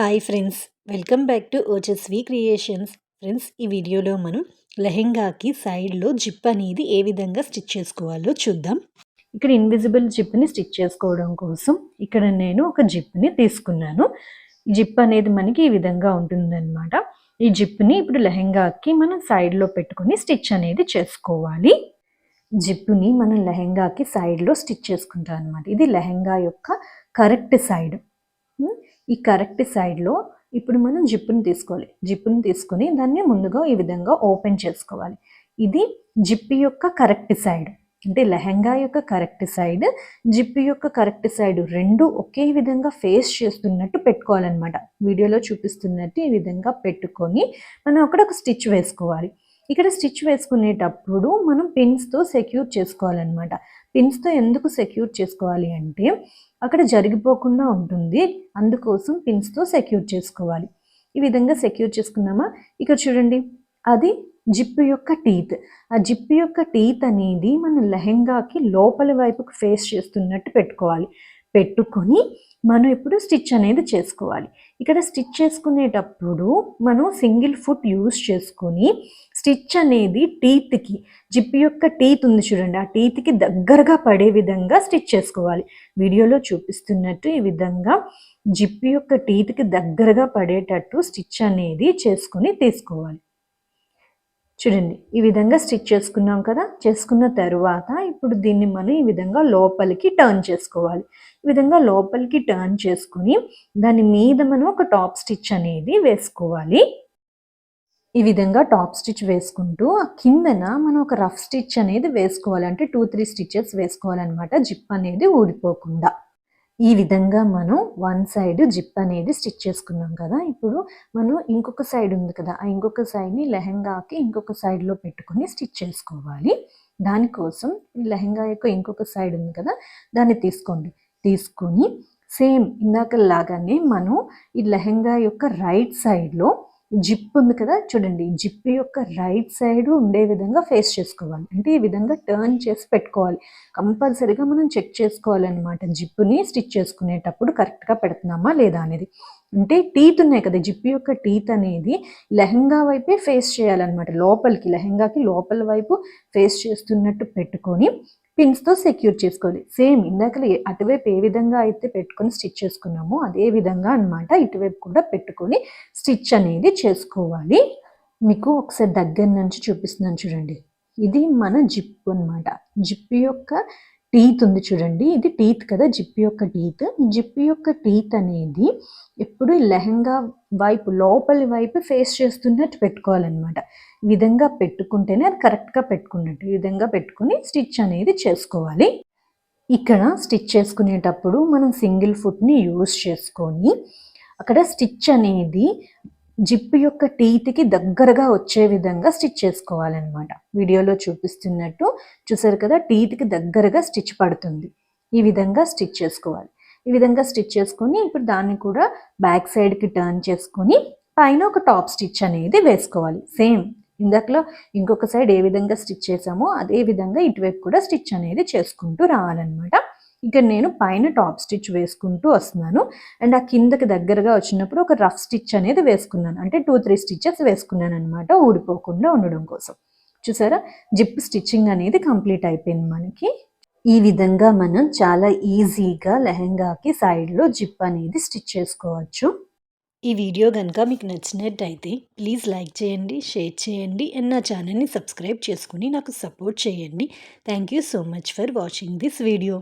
Hi friends welcome back to Ochaswi creations friends ఈ వీడియోలో మనం లెహెంగాకి సైడ్లో జిప్ అనేది ఏ విధంగా స్టిచ్ చేసుకోవాలో చూద్దాం. ఇక్కడ ఇన్విజిబుల్ జిప్ని స్టిచ్ చేసుకోవడం కోసం ఇక్కడ నేను ఒక జిప్ని తీసుకున్నాను. జిప్ అనేది మనకి ఈ విధంగా ఉంటుందన్నమాట. ఈ జిప్ని ఇప్పుడు లెహెంగాకి మనం సైడ్లో పెట్టుకొని స్టిచ్ అనేది చేసుకోవాలి. జిప్పుని మనం లెహెంగాకి సైడ్లో స్టిచ్ చేసుకుంటాం అనమాట ఇది లెహెంగా యొక్క కరెక్ట్ సైడ్ ఈ కరెక్ట్ సైడ్లో ఇప్పుడు మనం జిప్పుని తీసుకోవాలి. జిప్పుని తీసుకొని దాన్ని ముందుగా ఈ విధంగా ఓపెన్ చేసుకోవాలి. ఇది జిప్పు యొక్క కరెక్ట్ సైడ్. అంటే లెహంగా యొక్క కరెక్ట్ సైడ్ జిప్పు యొక్క కరెక్ట్ సైడ్ రెండు ఒకే విధంగా ఫేస్ చేస్తున్నట్టు పెట్టుకోవాలన్నమాట. వీడియోలో చూపిస్తున్నట్టు ఈ విధంగా పెట్టుకొని మనం అక్కడ ఒక స్టిచ్ వేసుకోవాలి. ఇక్కడ స్టిచ్ వేసుకునేటప్పుడు మనం పిన్స్తో సెక్యూర్ చేసుకోవాలన్నమాట. పిన్స్తో ఎందుకు సెక్యూర్ చేసుకోవాలి అంటే అక్కడ జరిగిపోకుండా ఉంటుంది. అందుకోసం పిన్స్తో సెక్యూర్ చేసుకోవాలి. ఈ విధంగా సెక్యూర్ చేసుకున్నామా? ఇక్కడ చూడండి. అది జిప్ యొక్క టీత్. ఆ జిప్ యొక్క టీత్ అనేది మన లెహెంగాకి లోపలి వైపుకు ఫేస్ చేస్తున్నట్టు పెట్టుకోవాలి. పెట్టుకొని మనం ఇప్పుడు స్టిచ్ అనేది చేసుకోవాలి. ఇక్కడ స్టిచ్ చేసుకునేటప్పుడు మనం సింగిల్ ఫుట్ యూస్ చేసుకొని స్టిచ్ అనేది టీత్కి జిప్ యొక్క టీత్ ఉంది చూడండి ఆ టీత్కి దగ్గరగా పడే విధంగా స్టిచ్ చేసుకోవాలి. వీడియోలో చూపిస్తున్నట్టు ఈ విధంగా జిప్ యొక్క టీత్కి దగ్గరగా పడేటట్టు స్టిచ్ అనేది చేసుకొని తీసుకోవాలి. చూడండి ఈ విధంగా స్టిచ్ చేసుకున్నాం కదా? చేసుకున్న తర్వాత ఇప్పుడు దీన్ని మనం ఈ విధంగా లోపలికి టర్న్ చేసుకోవాలి. ఈ విధంగా లోపలికి టర్న్ చేసుకుని దాని మీద మనం ఒక టాప్ స్టిచ్ అనేది వేసుకోవాలి. ఈ విధంగా టాప్ స్టిచ్ వేసుకుంటూ ఆ కిందన మనం ఒక రఫ్ స్టిచ్ అనేది వేసుకోవాలి. అంటే టూ త్రీ స్టిచెస్ వేసుకోవాలన్నమాట. జిప్ అనేది ఊడిపోకుండా. ఈ విధంగా మనం వన్ సైడ్ జిప్ అనేది స్టిచ్ చేసుకున్నాం కదా. ఇప్పుడు మనం ఇంకొక సైడ్ ఉంది కదా. ఆ ఇంకొక సైడ్ని లెహంగాకి ఇంకొక సైడ్లో పెట్టుకొని స్టిచ్ చేసుకోవాలి. దానికోసం లెహంగా యొక్క ఇంకొక సైడ్ ఉంది కదా. దాన్ని తీసుకోండి. తీసుకొని సేమ్ ఇందాక లాగానే మనం ఈ లెహంగా యొక్క రైట్ సైడ్లో జిప్ ఉంది కదా చూడండి. జిప్ యొక్క రైట్ సైడ్ ఉండే విధంగా ఫేస్ చేసుకోవాలి. అంటే ఈ విధంగా టర్న్ చేసి పెట్టుకోవాలి. కంపల్సరీగా మనం చెక్ చేసుకోవాలన్నమాట. జిప్పుని స్టిచ్ చేసుకునేటప్పుడు కరెక్ట్గా పెడుతున్నామా లేదా అనేది. అంటే టీత్ ఉన్నాయి కదా జిప్ యొక్క టీత్ అనేది లెహంగా వైపే ఫేస్ చేయాలన్నమాట. లోపలికి లెహంగాకి లోపల వైపు ఫేస్ చేస్తున్నట్టు పెట్టుకొని పిన్స్తో సెక్యూర్ చేసుకోవాలి. సేమ్ ఇందాకలు అటువైపు ఏ విధంగా అయితే పెట్టుకొని స్టిచ్ చేసుకున్నామో అదే విధంగా అనమాట ఇటువైపు కూడా పెట్టుకొని స్టిచ్ అనేది చేసుకోవాలి. మీకు ఒకసారి దగ్గర నుంచి చూపిస్తున్నాను చూడండి. ఇది మన జిప్ అనమాట జిప్ యొక్క టీత్ ఉంది చూడండి. ఇది టీత్ కదా జిప్ యొక్క టీత్ జిప్ యొక్క టీత్ అనేది ఎప్పుడు లెహంగా వైపు లోపలి వైపు ఫేస్ చేస్తున్నట్టు పెట్టుకోవాలన్నమాట. ఈ విధంగా పెట్టుకుంటేనే అది కరెక్ట్గా పెట్టుకున్నట్టు ఈ విధంగా పెట్టుకుని స్టిచ్ అనేది చేసుకోవాలి. ఇక్కడ స్టిచ్ చేసుకునేటప్పుడు మనం సింగిల్ ఫుట్ని యూస్ చేసుకొని అక్కడ స్టిచ్ అనేది జిప్పు యొక్క టీత్కి దగ్గరగా వచ్చే విధంగా స్టిచ్ చేసుకోవాలన్నమాట. వీడియోలో చూపిస్తున్నట్టు చూసారు కదా టీత్కి దగ్గరగా స్టిచ్ పడుతుంది. ఈ విధంగా స్టిచ్ చేసుకోవాలి. ఈ విధంగా స్టిచ్ చేసుకొని ఇప్పుడు దాన్ని కూడా బ్యాక్ సైడ్కి టర్న్ చేసుకొని పైన ఒక టాప్ స్టిచ్ అనేది వేసుకోవాలి. సేమ్ ఇందాకలో ఇంకొక సైడ్ ఏ విధంగా స్టిచ్ చేసామో అదే విధంగా ఇటువైపు కూడా స్టిచ్ అనేది చేసుకుంటూ రావాలన్నమాట. ఇక నేను పైన టాప్ స్టిచ్ వేసుకుంటూ వస్తున్నాను. అండ్ ఆ కిందకి దగ్గరగా వచ్చినప్పుడు ఒక రఫ్ స్టిచ్ అనేది వేసుకున్నాను. అంటే టూ త్రీ స్టిచెస్ వేసుకున్నాను అనమాట ఊడిపోకుండా ఉండడం కోసం. చూసారా? జిప్ స్టిచ్చింగ్ అనేది కంప్లీట్ అయిపోయింది మనకి. ఈ విధంగా మనం చాలా ఈజీగా లెహెంగాకి సైడ్లో జిప్ అనేది స్టిచ్ చేసుకోవచ్చు. ఈ వీడియో కనుక మీకు నచ్చినట్టయితే ప్లీజ్ లైక్ చేయండి షేర్ చేయండి అండ్ నా ఛానల్ని సబ్స్క్రైబ్ చేసుకుని నాకు సపోర్ట్ చేయండి. Thank you so much for watching this video.